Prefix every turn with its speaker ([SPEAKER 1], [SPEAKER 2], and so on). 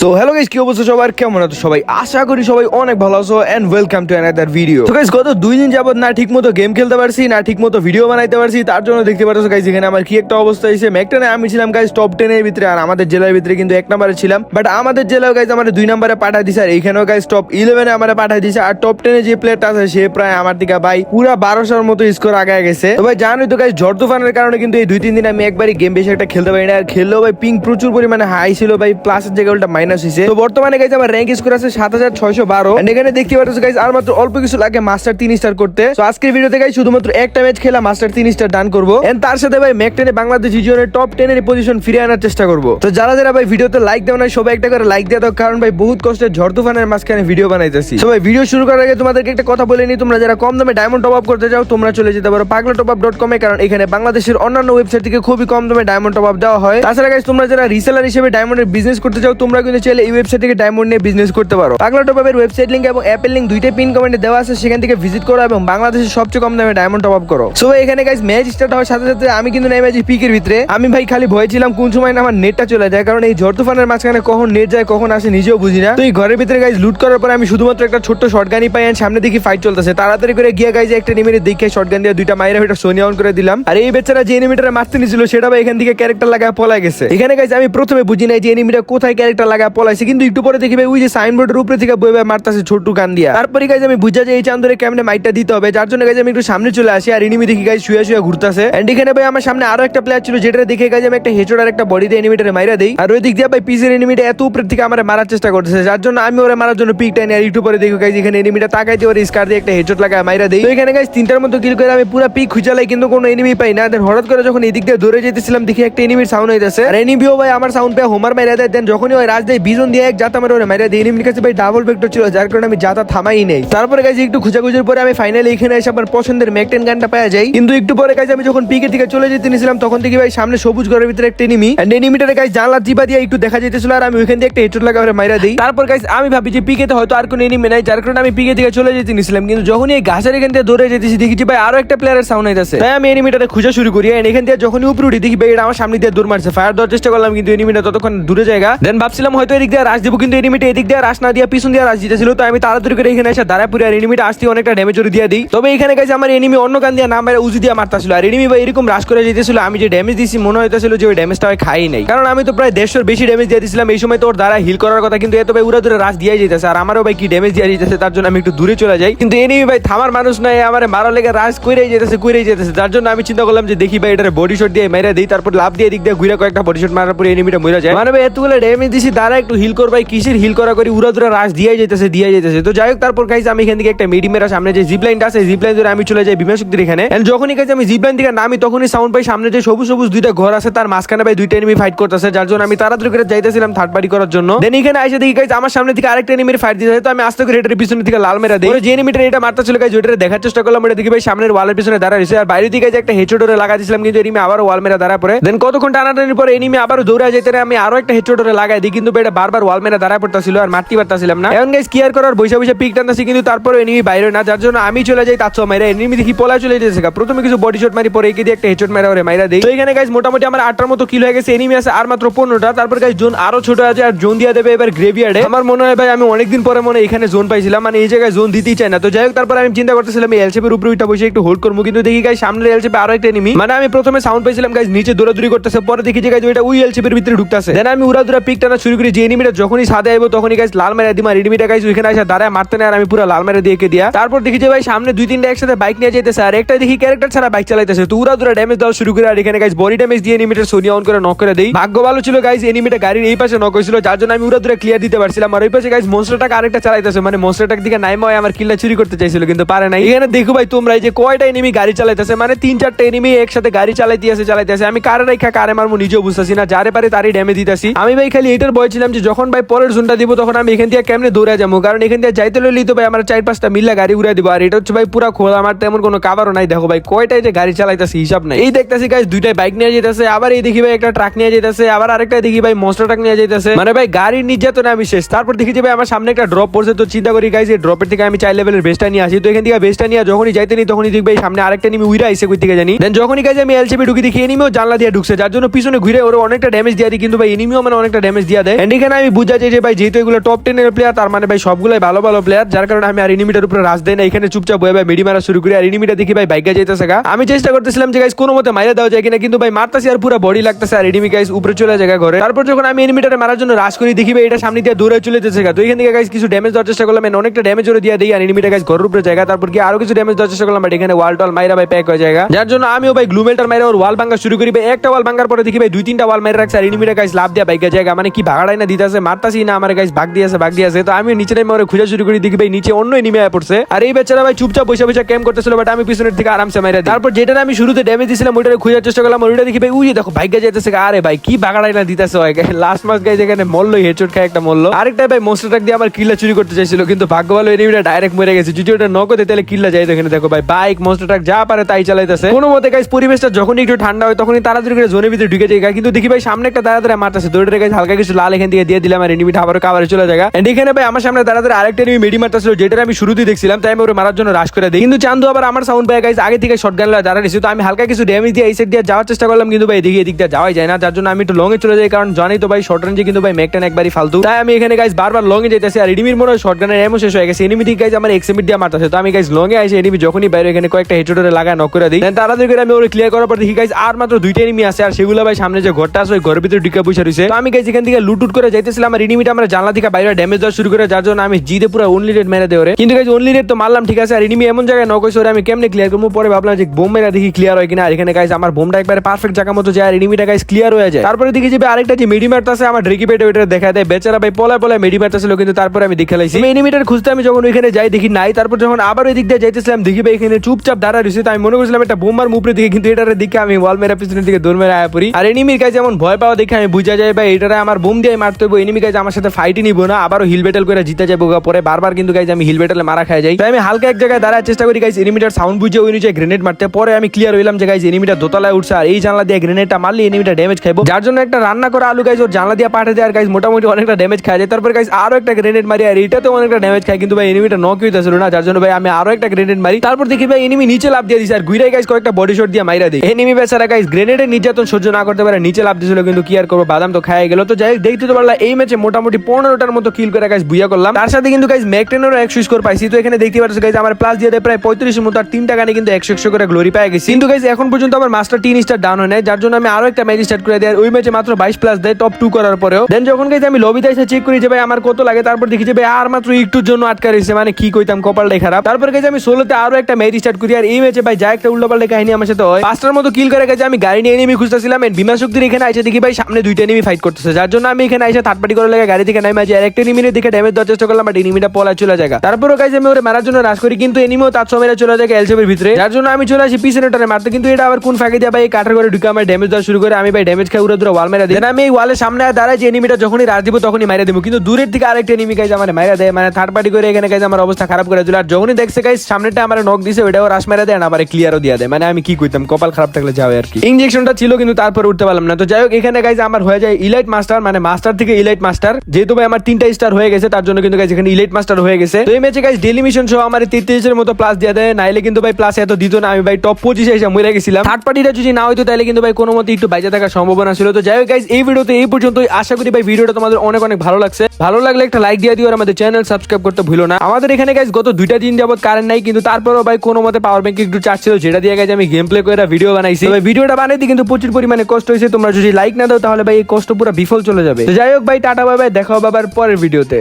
[SPEAKER 1] So hello guys কি অবস্থা সবার? কেমন আছো সবাই? আশা করি সবাই অনেক ভালো আছো and welcome to another video তো গাইস গত দুই দিন যাবত না ঠিকমতো গেম খেলতে পারছি, না ঠিকমতো ভিডিও বানাইতে পারছি, তার জন্য দেখতে পারছ গাইস এখানে আমার কি একটা অবস্থা হয়েছে। ম্যাকটানে আমি ছিলাম গাইস টপ টেন এর ভিতরে, আর আমাদের জেলার ভিতরে কিন্তু এক নম্বরে ছিলাম। বাট আমাদের জেলাও গাইস আমার দুই নম্বরে পাঠাই দিছে, আর এইখানেও গাইস টপ ইলেভেনে আমার পাঠাই দিছে। আর টপ টেনে যে প্লেয়ারটা আছে, সে প্রায় আমার দিকে, ভাই, পুরা বারোশোর মতো স্কোর আগায় গেছে। তো, ভাই, জানোই তো গাইস ঝড় তুফানের কারণে কিন্তু এই দুই, তিন দিন আমি একবারই গেম বেশি একটা খেলতে পারি না আর খেললেও, ভাই পিং প্রচুর পরিমাণে হাই ছিল, ভাই প্লাসের জায়গায় উল্টা মাইনাস হয়েছে। তো বর্তমানে গাইজ আমার র্যাঙ্ক স্কোর আছে সাত হাজার ছয়শো বারো। এখানে দেখতে পাচ্ছ গাইজ আর মাত্র অল্প কিছু লাগে মাস্টার তিন স্টার করতে। তো আজকের ভিডিওতে গাইজ শুধুমাত্র একটা ম্যাচ খেলা মাস্টার তিন স্টার ডান করব। এন্ড তার সাথে, ভাই ম্যাক টেনে বাংলাদেশ রিজিয়নের টপ টেনের পজিশন ফিরে আনার চেষ্টা করব। তো যারা যারা, ভাই ভিডিওতে লাইক দেওয়া নাই, সবাই একটা করে লাইক দিয়ে দাও, কারণ, ভাই, বহুত কষ্টে ঝড় তুফানের মাঝখানে ভিডিও বানাইতেছি। ভাই ভিডিও শুরু করার আগে তোমাদেরকে একটা কথা বলে নি তোমরা যারা কম দামে ডায়মন্ড টপ আপ করতে চাও তোমরা চলে যেতে পারো পাগলা টপ আপ ডট কমে কারণ এখানে বাংলাদেশের অন্যান্য ওয়েবসাইট থেকে খুবই কম দামে ডায়মন্ড টপ আপ দেওয়া হয়। তাছাড়া গাইজ তোমরা যারা রিসেলার হিসেবে ডায়মন্ডের বিজনেস করতে চাও তোমরা কিন্তু চাইলে এই ওয়েবসাইট থেকে ডায়মন্ড নিয়ে বিজনেস করতে পারো। পাগলা টপ আপের ওয়েবসাইট লিঙ্ক এবং অ্যাপের লিঙ্ক দুইটাই পিন কমেন্টে দেওয়া আছে, সেখান থেকে ভিজিট করো এবং বাংলাদেশের সবচেয়ে কম দামে ডায়মন্ড টপ আপ করো। সো এখানে গাইজ ম্যাচ স্টার্ট হওয়ার সাথে সাথে আমি কিন্তু নেমে আছি পিকের ভিতরে। আমি ভাই খালি ভয় ছিলাম কোন সময় না আমার নেটটা চলে যায়, কারণ এই ঝড় তুফানের মাঝখানে কখন নেট যায়, কখন আসে নিজেও বুঝি না। তো এই ঘরের ভিতরে গাইজ লুট করার পর আমি শুধুমাত্র একটা ছোট্ট শর্টগানই পাই আর সামনে দেখি ফাইট চলতেছে। তাড়াতাড়ি করে গিয়ে গাইজ একটা নিমিটে দেখে শর্টগান দিয়ে দুইটা মাইরা ভিটা সোনিয়া অন করে দিলাম। আর এই বেচারা যে এনিমিটারে মারতে নিছিল, সেটা ভাই এখান থেকে ক্যারেক্টার লাগায় পলাই গেছে। এখানে গাইজ আমি প্রথমে বুঝি নাই যে এনিমিটা কোথায় ক্যারেক্টার লাগায় পলাইছে কিন্তু একটু পরে দেখি ভাই ওই যে সাইনবোর্ডের উপরে থেকে বই বই মারতাছে ছোট্ট গান দিয়া তারপরে গাইজ আমি বুঝা যে এই চান্দরে কেমনে মাইটটা দিতে হবে, যার জন্য গাইজ আমি একটু সামনে চলে আসি আর এনিমি দেখি গাইজ শুয়ে শুয়ে ঘুরতাছে। এন্ড এখানে ভাই আমার সামনে আরও একটা প্লেয়ার ছিল যেটা দেখে গাইজ আমি একটা হেচোড আর একটা বডি দিয়ে এনিমিটারে মাইরা দেই। আর ওই দিক দিয়ে ভাই পিসের এনিমিটা এত উপরে থেকে আমার মারার চেষ্টা করতেছে, যার জন্য আমি ওরা মারার জন্য পিক টাইনি। আর একটু পরে দেখি গাইজ এখানে এনিমিটা তাকাই দিয়ে ওর স্কার দিয়ে একটা হেচোড লাগায় মাইরা দেই। তো এখানে গাইজ তিনটার মতো কিল করে আমি পুরো পিক খুঁজালাই কিন্তু কোনো এনিমি পাই না। দেন হঠাৎ করে যখন এদিক দিয়ে দৌড়ে যেতেছিলাম, দেখি একটা এনিমির সাউন্ড হইতেছে। আর এনিমিও ভাই আমার সাউন্ড পেয়ে হোমার মাইরা দেয়। দেন যখনই ওই রাজ দেয় বিজন দিয়ে এক জাতা আমার ওরে মাইরা দেয় এনিমির কাছে ভাই ডাবল ভেক্টর ছিল, যার কারণে আমি জাতা থামাই নেই। তারপরে গাইজ একটু খুঁজাখুঁজির পরে আমি ফাইনালি এখানে এসে আমার পছন্দের ম্যাকটেন গানটা পাওয়া যায়। কিন্তু একটু পরে গাইজ আমি যখন পিকের দিকে চলে যেতে নিয়েছিলাম, তখন থেকে ভাই সামনে সবুজ ঘরের ভিতরে একটা এনিমি এন্ড এনিমিটারে গাইজ জানলা জিবা দিয়ে একটু দেখা যেতেছিল আর আমি ওইখান দিয়ে একটা হেডশট লাগা ওরে মাইরা দিই। তারপর গাইজ আমি ভাবি যে পিকেতে হয়তো আর কোনো এনিমি নাই, যার কারণে আমি পিকে দিকে চলে যেতে নিয়েছিলাম। কিন্তু যখনই এই ঘাসের এখান দিয়ে দৌড়ে যেতেছি, দেখি ভাই আরও একটা প্লেয়ারের সাউন্ড হইতেছে তাই আমি এনিমিটারে খুঁজা শুরু করি and এখান দিয়ে যখনই উপরে উঠি, দেখি ভাই এটা আমার সামনে দিয়ে দৌড় মারছে। ফায়ার দেওয়ার চেষ্টা করলাম, কিন্তু এনিমিটা ততক্ষণ দূরে জায়গা। দেন ভাবছিলাম হয়তো এদিক দিয়ে রাশ দিব, কিন্তু এনিমিটা এদিক দিয়ে রাশ না দিয়ে পিছন দিয়ে রাশ দিতেছিল, তো আমি তাড়াতাড়ি করে এখানে এসে দাঁড়ায় পড়ি আর এনিমিটা আসতে অনেকটা ড্যামেজ দিয়ে দিই। তবে এখানে গেছে আমার এনিমি অন্য কান দিয়ে নাম মেরে উজি দিয়ে মারতাছিল, আর এনিমি ভাই এরকম রাশ করে যেতেছিল, আমি যে ড্যামেজ দিয়েছি মনে হইতেছিল যে ওই ড্যামেজটা খাই নাই। কারণ আমি তো প্রায় দেড়শোর বেশি ড্যামেজ দিয়ে দিয়েছিলাম এই সময় তোর দ্বারা হিল করার কথা, কিন্তু এত ভাই উড়া দূরে রাশ দিয়ে যেতেছে আর আমারও ভাই কি ড্যামেজ দিয়ে যেতেছে তার জন্য আমি একটু দূরে চলে যাই। কিন্তু এনিমি ভাই থামার মানুষ নাই, আমার মারা লেগে রাশ কইরেই যেতেছে কইরেই যেতেছে যার জন্য আমি চিন্তা করলাম যে দেখি ভাই এটার বডি শট দিয়ে মেরে দিই, তারপর লাভ দিয়ে দিক দিয়ে ঘুরে কয়েকটা বডি শট মারার পরে এনিমিটা মরে যায়। মানে ভাই এতগুলো ড্যামেজ দিছি দ্বারা একটু হিল কর ভাই কিসের হিল করা করি? উড়া দূরে রাশ দিয়ে যেতেছে দিয়ে যেতেছে তো যাই হোক তারপর গাইজ আমি এখান থেকে একটা মিডিমেরা সামনে যে জিপলাইনটা আছে জিপলাইন ধরে আমি চলে যাই বিমা শক্তির এখানে। And যখনই গাইজ আমি জিপলাইন থেকে নামি, তখনই সাউন্ড পাই সামনে যে সবুজ সবুজ দুইটা ঘর আছে, তার মাঝখানে ভাই দুইটা এনিমি ফাইট করতেছে, যার জন্য আমি তাড়াতাড়ি করে যাইতেছিলাম থার্ড পার্টি করার জন্য। দেন এখানে এসে দেখি গাইজ আমার সামনে থেকে আরেকটা এনিমির ফাইট দিতে তো আমি আস্তে করে এটার পিছনে থেকে লাল মেরা দিই। ওরে যে এনিমিটার এটা মারতে ছিল গাইজ ওইটা দেখার চেষ্টা করলাম ওটা দেখি ভাই সামনের ওয়ালের পিছনে দাঁড়া রয়েছে। আর বাইরে যে একটা হেডশটরে লাগা দিয়েছিলাম কিন্তু এনিমি আবার ওয়াল মেরা দাঁড়া পড়ে। দেন কতক্ষণ টানাটানির পরে এনিমি আবার দৌড়া যেতে আমি আরও একটা হেডশটরে লাগাই দিই, কিন্তু এটা বারবার ওয়াল মেরা দাঁড়া পড়তেছিল আর মারতে পারতাছিলাম না। এখন গাইজ কেয়ার করার বৈশা বৈশা পিক টানতেছি, কিন্তু তারপরে এনিমি বাইরে না, যার জন্য আমি চলে যাই তার মাইরা। এনিমি দেখি পলা চলে যেতেছে। প্রথমে কিছু বডি শট মারি, পরে একে দিয়ে একটা হেডশট মারা ওরে মাইরা দেই। তো এখানে গাইজ মোটামুটি আমার আটটার মতো কিল হয়ে গেছে। এনিমি আছে আর মাত্র পনেরোটা। তারপর গাইজ জোন আরও ছোট আছে আর জোন দিয়ে দেবে এবার গ্রেভিয়ার্ডে আমার মনে হয় ভাই, আমি অনেকদিন পরে মনে এখানে জোন পাইছিলাম। মানে এই জায়গায় জোন দিতেই চাই না। তো যাই হোক, তারপর আমি চিন্তা করতেছিলাম, এই এলসেপের উপরে উঠা বসে একটু হোল্ড করব। কিন্তু দেখি গাইজ সামনের এলসেপে আরও একটা এনিমি মানে আমি প্রথমে সাউন্ড পাইছিলাম গাইস নিচে দৌড়াদৌড়ি করতেছে, পরে দেখি যে গাইজ ওইটা ওই এলসেপের ভিতরে ঢুকতেছে। দেন আমি উড়া দুরা পিক টানা শুরু করি যে এনিমিটা যখনই সাদে আইবো তখনই গাইজ লাল মেরা দিই আর এনিমিটা গাইজ ওইখানে আসে দাঁড়ায়, মারতে না, আর আমি পুরো লাল মেরা দিয়ে দিয়া। তারপর দেখি যে ভাই, সামনে দুই তিনটা একসাথে বাইক নিয়ে যেতেছে আর একটা দেখি ক্যারেক্টার ছাড়া বাইক চালাইতেছে। তো উড়া দুরা ড্যামেজ দেওয়া শুরু করে, আর এখানে গাইজ বডি ড্যামেজ দিয়ে এনিমিটার সোনিয়া অন করে নক করে দেই। ভাগ্য ভালো ছিল গাইজ এনিমিটা গাড়ির এই পাশে নক হয়েছিল, যার জন্য আমি উড়া দুরা ক্লিয়ার দিতে পারছিলাম। আর ওই পাশে গাইজ মনস্টারটাকে আরেকটা চালাইতেছে মানে মনস্টারটার দিকে নাইমা হয় আমার কিল্লা চুরি করতে চাইছিল, কিন্তু পারে নাই। এখানে দেখো ভাই তোমরা, এই যে কয়টা এনিমি গাড়ি চালাইতেছে মানে তিন চারটা এনিমি একসাথে গাড়ি চালাইতে আছে চালাইতে আছে আমি কারে রেখা কারে মারমু নিজেও বুঝতেছি না, যারে পারে তারই ড্যামেজ দিতেছি। আমি ভাই খালি এটার বয় ছিলাম যে যখন ভাই পরের জোনটা দিব, তখন আমি এখান থেকে কেমনে দৌড়ে যাব? কারণ এখান থেকে যাইতে লইলি তো ভাই আমার চার পাঁচটা মিল্লা গাড়ি উড়াই দিব। আর এটা হচ্ছে ভাই পুরা খোলা, আমার তেমন কোনো কাবারও নাই। দেখো ভাই, কয়টাই যে গাড়ি চালাইতেছে, হিসাব নাই। এই দেখতেছি গাইজ দুইটাই বাইক নিয়ে যেতেছে আবার এই দেখি ভাই একটা ট্রাক নিয়ে যেতেছে আবার আরেকটা দেখি ভাই মস্টার ট্রাক নিয়ে যেতেছে মানে ভাই গাড়ির নির্যাতনে আমি শেষ। তারপর দেখি যে ভাই আমার সামনে একটা ড্রপ পড়ছে, তো চিন্তা করি এই ড্রপের থেকে আমি চাই লেভেলের বেস্টটা নিয়ে আসি। তো এখান থেকে বেস্টটা নিয়ে যখনই যাইতে নি তখনই দেখবে সামনে আরেকটা নিমি উইরা আইসে কই থেকে জানি। দেন যখনই গাইজ আমি এলসিপি ঢুকি দেখি এনিমিও জানলা দিয়ে ঢুকছে। যার জন্য পিছনে ঘুরে ওর অনেকটা ড্যামেজ দিয়ে দিই, কিন্তু ভাই এনিমিও মানে অনেকটা ড্যামেজ দিয়ে দেয়। এন্ড এখানে আমি বুঝা যাই যে ভাই, যেহেতু এগুলো টপ টেনের প্লেয়ার তার মানে ভাই সবগুলাই ভালো ভালো প্লেয়ার যার কারণে আমি আর এনিমিটার উপরে রাজ দেয় না। এখানে চুপচাপ বয়ে ভাই মিডি মারা শুরু করি আর এনিমিটা দেখি ভাই বাইকা যাইতেছে গা। আমি চেষ্টা করতেছিলাম যে গাইস কোনো মতে মাইরা দেওয়া যায় কিনা, কিন্তু ভাই মারতাছি আর পুরো বডি লাগতেছে আর এনিমি গাইস উপরে চলে যায় ঘরে। তারপর যখন আমি এনিমিটারে মারার জন্য রাশ করি, দেখি ভাই এটা সামনে দিয়ে দূরে চলে যেতেছে গা। তো এখান থেকে গাইস কিছু ড্যামেজ দেওয়ার চেষ্টা করলাম। অনেকটা ড্যামেজ করে দিয়ে দিই আর এনিমিটা গাইস ঘরের উপরে জায়গা তারপর কি আরও কিছু ড্যামেজ দেওয়ার চেষ্টা করলাম বাট এখানে ওয়াল টল মাইরা ভাই প্যাক হয়ে জায়গা যার জন্য আমিও ভাই গ্লুমেলটার মাইরা ওর ওয়াল ভাঙা শুরু করি। ভাই একটা ওয়াল ভাঙার পরে দেখি ভাই দুই তিনটা ওয়াল মাইরা রাখছে আর এনিমিটা গাইস লাভ দেয়া বাইকা জায়গা মানে কি ভাগাড়াই না দিতেছে, মারতাছি না আমার গাইস ভাগ দিয়েছে ভাগ দিয়েছে। তো আমি নিচে নেমে ওরে খুঁজে শুরু করি, দেখি ভাই নিচে অন্য আয় পড়ছে। আর এই বেচারা ভাই চুপচাপ বসে বসে ক্যাম্প করতেছিল বাট আমি পিছনের থেকে আরামসে দিই। তারপর যেটা আমি শুরুতে ড্যামেজ দিছিলাম ওইটা খোঁজার চেষ্টা করলাম, ওইটা দেখি ভাই উই দেখো ভাগ্য যেতেছে আরে ভাই, কি বাগাড়াই না দিতেছে লাস্ট মাস গাইজ এখানে মল্ল হেডশট খায় একটা মল্ল আরেকটা ভাই মোস্টার ট্রাক দিয়ে আমার কিল্লা চুরি করতে চাইছিল, কিন্তু ভাগ্য ভালো এনিমিটা ডাইরেক্ট মরে গেছে। যদি ওটা নকতে তাহলে কিল্লা যায় এখানে, দেখো ভাই বাইক মোস্টার ট্রাক যা পারে তাই চালাইতেছে। কোনো মতে গাইজ পরিবেশটা যখন একটু ঠান্ডা হয়, তখনই তাড়াতাড়ি করে জোনের ভিতরে ঢুকে যায়। কিন্তু দেখি ভাই, সামনে একটা দাঁড়া মারতেছে। দৌড়ে গাইজ হালকা কিছু লাল এখান থেকে দিয়ে দিলাম আর এনিমিটা আবার কাবারে চলে যায় এন্ড এখানে ভাই আমার সামনে দাঁড়া আরেকটা এনিমি মেডি মারতেছিল যেটা আমি শুরুতেই দেখছিলাম, তাই আমি ওর মারার জন্য রাশ করে দিই। কিন্তু চান্দু আবার আমার সাউন্ড পায় গাইজ আগে থেকে শর্ট গান দাঁড়া তো আমি হালকা কিছু ড্যামেজ দিয়ে এই সাইড দিয়ে যাওয়ার চেষ্টা করলাম, কিন্তু ভাই এদিকে এদিক দিয়ে যাওয়াই যায় না, যার জন্য আমি একটু লং এ চলে যাই, কারণ জানি তো ভাই শর্ট রেঞ্জে কিন্তু ভাই মেকটান একবারই ফালতু। তাই আমি এখানে গাইজ বারবার লং এ যাইতেছি, আর এনিমির মনে হয় শর্ট গানের এমন শেষ হয়ে গেছে। এনিমি ঠিক গাইজ আমার এক্সিমিট দিয়ে মারতেছে, তো আমি গাইজ লং এ আসে এনিমি যখনই বাইরে এখানে কয়েকটা হেডশটে লাগায় নক করে দিই। তাড়াতাড়ি করে আমি ওরে ক্লিয়ার করার পর দেখি গাইজ আর মাত্র দুইটা এনিমি আছে, আর সেগুলো ভাই সামনে যে ঘরটা আছে, ওই ঘরের ভিতরে ঢুকে বসে রয়েছে। তো আমি গাইজ এখান থেকে লুট করে যাইতেছিলাম আর এনিমিটা আমরা জানলা থেকে বাইরে ড্যামেজ দেওয়া শুরু করে, যার জন্য আমি জিদে পুরো অনলি রেড মেরে দেওয়া কিন্তু গাইজ অনলি রেড তো মারলাম, ঠিক আছে? আর এনিমি এমন জায়গায় নক হয়েছে ওরে আমি কেমনে ক্লিয়ার করব? পরে ভাবলাম যে বোম মেরা দেখি ক্লিয়ার হয় কিনা। আর এখানে গাইজ আমার বোমটা একবারে পারফেক্ট জায়গা মতো যায়, আর এনিমিটা গাইজ ক্লিয়ার হয়ে যায়। তারপরে দেখি যে আরেকটা যে মিডি মারতাছে আমার ড্রেকি পেটে ওইটা দেখা দেয়। বেচারা ভাই পলায় পলায় মিডি মারতাছিল কিন্তু তারপরে আমি দেখে লাইছি। এনিমিটার খুঁজতে আমি যখন ওইখানে যাই, দেখি নাই। তারপর যখন আবার ওই দিক দিয়ে যাইতেছিলাম, দেখি ভাই, এখানে চুপচাপ দাঁড়া রয়েছে। আমি মনে করছিলাম, একটা বোমার মুপরে দিকে, কিন্তু এটার দিকে আমি ওয়াল মেরা পিছনের দিকে দৌড় মেরে আয়া পড়ি। আর এনিমির কাছে যেমন ভয় পাওয়া দেখে আমি বুঝা যায়, ভাই, এটারে আমার বোম দিয়ে মারতে হইব। এনিমি গাইজ আমার সাথে ফাইটই নিব না। আবারও হিল ব্যাটেল করে জিতে যাব পরে। বারবার কিন্তু গাইজ আমি হিল ব্যাটেলে মারা খাই যাই। তাই আমি হালকা এক জায়গায় দাঁড়ার চেষ্টা করি গাইজ এনিমিটার সাউন্ড বুঝে ওই নিচে গ্রেনেড মারতে। পরে আমি ক্লিয়ার হইলাম যে গাইজ এনিমিটা দোতলায় উঠছে আর এই জানলা দিয়ে গ্রেনেডটা মারলে এনিমিটা ড্যামেজ খাইবো। যার জন্য একটা রান্না করা আলু গাইজ ওর জানলা দিয়ে পাঠিয়ে দেয় আর গাইজ মোটামুটি অনেকটা ড্যামেজ খাই যায়। তারপর গাইজ আরও একটা গ্রেনেড মারি আর এটাতে অনেকটা ড্যামেজ খায়। কিন্তু ভাই এনিমিটা নক হইতেছিল না। যার জন্য ভাই, আমি আরও একটা গ্রেনেড মারি। তারপর দেখি ভাই এনিমি নিচে লাভ দিয়ে দিছে। আর গুইরাই গাইজ কয়েকটা বডি শট দিয়ে মাইরা দিই এনিমি বেচারা গাইজ গ্রেনেডের নির্যাতন সহ্য না করতে পারে, নিচে লাভ দিয়েছিল কিন্তু কি আর করব? বাদাম তো খাই গেল। তো যাই দেখতে তো পারলাম এই ম্যাচে মোটামুটি পনেরোটার মতো কিল করে গাইজ বুয়া করলাম। তার সাথে কিন্তু গাইজ ম্যাকটেনেরও একশো স্কোর পাইছি। তো এখানে দেখতে পাচ্ছ গাইজ আমার প্লাস দিয়ে দেয় প্রায় পঁয়ত্রিশের মতো, আর তিনটা গানে কিন্তু একশো একশো করে গ্লোরি পাই গেছি। কিন্তু গাইজ এখন পর্যন্ত আমার মাস্টার তিন স্টার ডাউন হয় নাই। যার জন্য আমি আরও একটা ম্যাচ স্টার্ট করে দেয় ওই ম্যাচে মাত্র বাইশ প্লাস দেয় টপ টু করার পরেও। দেন যখন গাইজ আমি লবিতে এসে চেক করি যে ভাই আমার কত লাগে, তারপর দেখি যে ভাই আর মাত্র একটুর জন্য আটকা রয়েছে। মানে কি কইতাম, কপালটাই খারাপ। তারপর গাইজ আমি ষোলোতে আরও একটা ম্যাচ স্টার্ট করি, আর এই ম্যাচে ভাই যা একটা উল্টো পাল্টা কাহিনী আমার সাথে হয়। পাঁচটার মতো কিল করে গেছে আমি গাড়ি নিয়ে নেমে খুঁজতেছিলাম বিমান শক্তির এখানে আইসে দেখি ভাই সামনে দুইটা এনিমি ফাইট করতেছে। যার জন্য আমি এখানে আইসে থার্ড পার্টি করে গাড়ি থেকে আছি আর একটা দিকে ড্যামেজ দেওয়ার চেষ্টা করলাম বাট এনিমিটা পলা চলে যায় তারপরও গাইজ আমি ওরে মারার জন্য করি, কিন্তু এনিমিও তার সময় চলে যায় এলসেবের ভিতরে। যার জন্য আমি চলে আসি পিছনে টানে মারতে, কিন্তু এটা আবার কোন ফাঁকে দিয়ে ভাই কাঠের ঢুকে আমার ড্যামেজ দেওয়া শুরু করে, আমি ভাই ড্যামেজ খাই উড়ে ওয়াল মেরা দিই। আমি এই ওয়ালের সামনে দাঁড়াই যে এনিমিটা যখনই দিব, তখনই মাইরা দিব। কিন্তু দূরের থেকে আরেকটা এনিমি গাইজ আমার মাইরা দেয় মানে থার্ড পার্টি করে এখানে গাইজ আমার অবস্থা খারাপ করে দিল। আর যখনই দেখছে গাইজ সামনেটা আমার নক দিছে, ওইটাও রাশ মেরা দেয় আবার ক্লিয়ারও দিয়ে দেয়। মানে আমি কি কইতাম, কপাল খারাপ থাকলে যাবে আর কি। ইঞ্জেকশনটা ছিল, কিন্তু তারপর উঠতে পারলাম না। তো যাই হোক, এখানে গাইজ আমার হয়ে যায় ইলাইট মাস্টার মানে মাস্টার থেকে ইলাইট মাস্টার যেহেতু ভাই আমার তিনটা স্টার হয়ে গেছে, তার জন্য কিন্তু গাইজ এখানে ইলাইট মাস্টার হয়ে গেছে। তো এই ম্যাচে গাইজ ডেলি মিশন সহ আমার তেত্রিশের মতো প্লাস দিয়ে দেয়। নাইলে কিন্তু ভাই প্লাস এত দিত না, আমি ভাই টপ পঁচিশে এসে মরে গেছিলাম। থার্ড পার্টিটা যদি না হইতো তাহলে কিন্তু ভাই কোনো মতে একটু বাইজা থাকার সম্ভাবনা ছিল। তো যাই হোক গাইজ এই ভিডিওতে এই পর্যন্তই। আশা করি ভাই ভিডিওটা তোমাদের অনেক অনেক ভালো লাগছে। ভালো লাগলে একটা লাইক দিয়ে দিও আর আমাদের চ্যানেল সাবস্ক্রাইব করতে ভুলো না। আমাদের এখানে গাইজ গত দুইটা দিন যাবত কারেন্ট নাই, কিন্তু তারপরও ভাই কোনো মতে পাওয়ার ব্যাংক একটু চার্জ ছিল, যেটা দিয়ে গেছে আমি গেম প্লে করে ভিডিও বানাইছি। ভিডিওটা বানাইতে কিন্তু প্রচুর পরিমাণে কষ্ট হয়েছে। তোমরা যদি লাইক না দাও, তাহলে ভাই এই কষ্ট পুরো বিফল চলে যাবে। যাই হোক ভাই টাটা বাই বাই দেখা হবে আবার পরের ভিডিওতে।